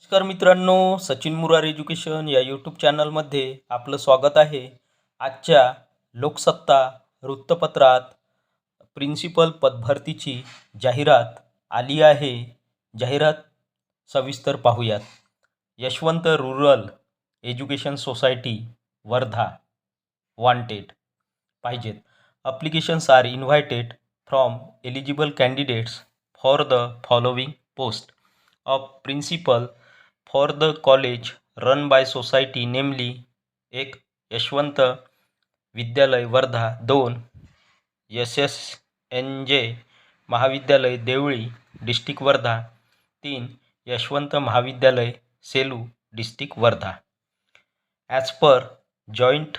नमस्कार मित्रांनो सचिन मुरार एज्युकेशन या यूट्यूब चॅनलमध्ये आपलं स्वागत आहे. आजच्या लोकसत्ता वृत्तपत्रात प्रिन्सिपल पदभरतीची जाहिरात आली आहे. जाहिरात सविस्तर पाहूयात. Yashwant rural education society Wardha wanted पाहिजेत. Applications are invited from eligible candidates for the following post of principal for the college run by society namely एक यशवंत विद्यालय वर्धा दोन एस एस एन जे महाविद्यालय देवळी डिस्ट्रिक्ट वर्धा तीन Yashwant Mahavidyalaya Selu district Wardha. As per joint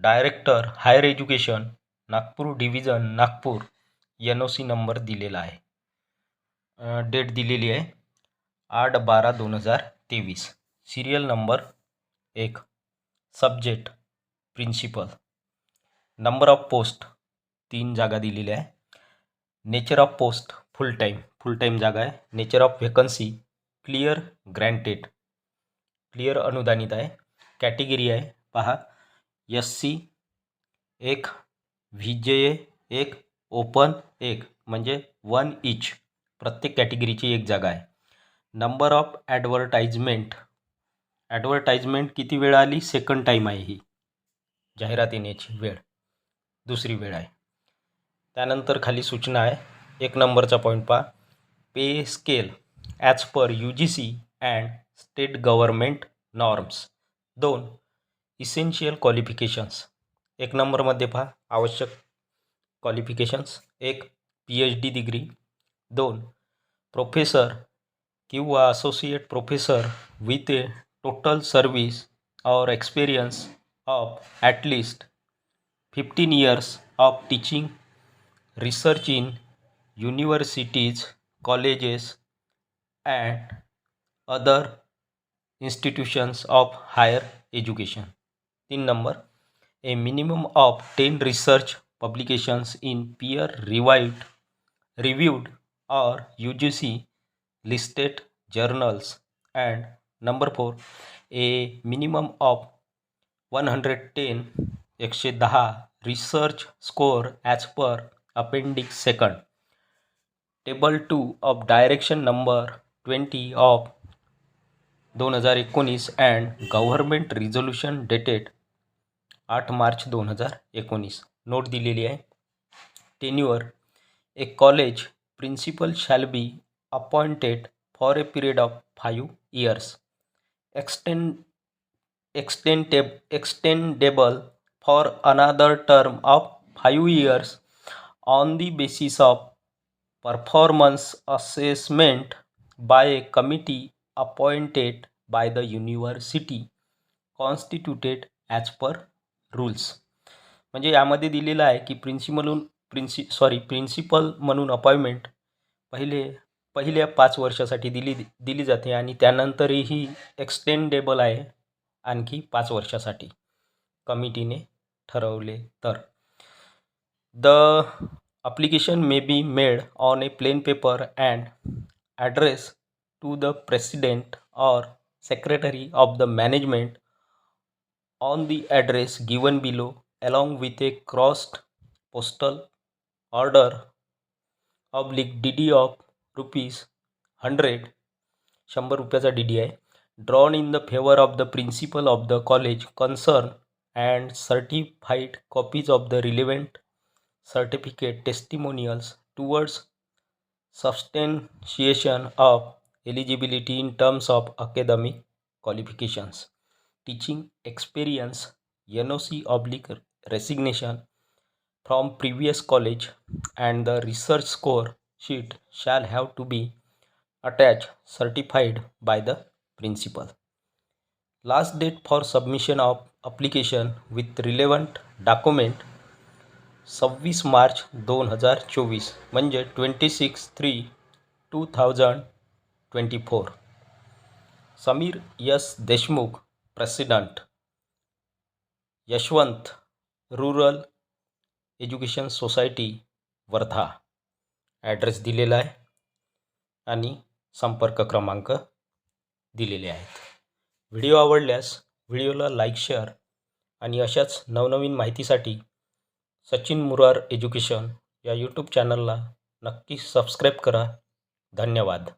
director higher education Nagpur division Nagpur N O C number दिलेला आहे. Date दिलेली आहे आठ बारा दोन हजार तेवीस. सिरियल नंबर एक. Subject principal number of post तीन जागा दिलेल्या आहे. Nature of post full time full time जागा आहे. Nature of vacancy clear granted clear अनुदानित आहे. कॅटेगरी आहे. पहा. एस सी एक. व्ही जे एक. ओपन एक. म्हणजे वन इच प्रत्येक कॅटेगरीची एक जागा आहे. नंबर ऑफ ॲडव्हर्टाइजमेंट ॲडव्हर्टाइजमेंट किती वेळ आली? सेकंड टाईम आहे ही. जाहिरात येण्याची वेळ. दुसरी वेळ आहे. त्यानंतर खाली सूचना आहे. एक नंबरचा पॉईंट पहा. Pay scale as per U G C and state government norms दोन इसेन्शियल क्वालिफिकेशन्स एक नंबरमध्ये पहा. आवश्यक क्वालिफिकेशन्स एक पी एच डी डिग्री दोन प्रोफेसर किंवा associate professor with a total service or experience of at least fifteen years of teaching research in universities colleges and other institutions of higher education तीन number a minimum of ten research publications in peer reviewed reviewed or UGC listed journals and number four a minimum of one hundred ten एकशे दहा research score as per appendix second table two of direction number twenty of दोन हजार एकोणीस and government resolution dated आठ मार्च दोन हजार एकोणीस. Note दिलेली आहे. Tenure a college principal shall be appointed for a period of five years. Extend extendable extendable for another term of five years on the basis of performance assessment by a committee appointed by the university constituted as per rules. म्हणजे यामध्ये दिलेलं आहे की प्रिन्सिपलून प्रिन्सि sorry principal म्हणून appointment पहिले पहिल्या पाच वर्षासाठी दिली दिली जाते आणि त्यानंतरही एक्सटेंडेबल आहे आणखी पाच वर्षासाठी. कमिटीने ठरवले तर. The application may be made on a plain paper and address to the president or secretary of the management on the address given below along with a crossed postal order oblique D D of rupees hundred शंभर रुपयाचा D D आहे drawn in the favour of the principal of the college concern and certified copies of the relevant certificate testimonials towards substantiation of eligibility in terms of academic qualifications teaching experience N O C oblique resignation from previous college and the research score sheet shall have to be attach certified by the principal last date for submission of application with relevant document सव्वीस मार्च दोन हजार चोवीस म्हणजे twenty six three two thousand twenty four Sameer S Deshmukh president Yashwant rural education society Wardha address दिलेला आहे. आणि संपर्क क्रमांक दिलेले आहेत. व्हिडिओ आवडल्यास व्हिडिओला लाईक शेअर आणि अशाच नवनवीन माहितीसाठी सचिन मुरार एज्युकेशन या यूट्यूब चॅनलला नक्की सबस्क्राईब करा. धन्यवाद.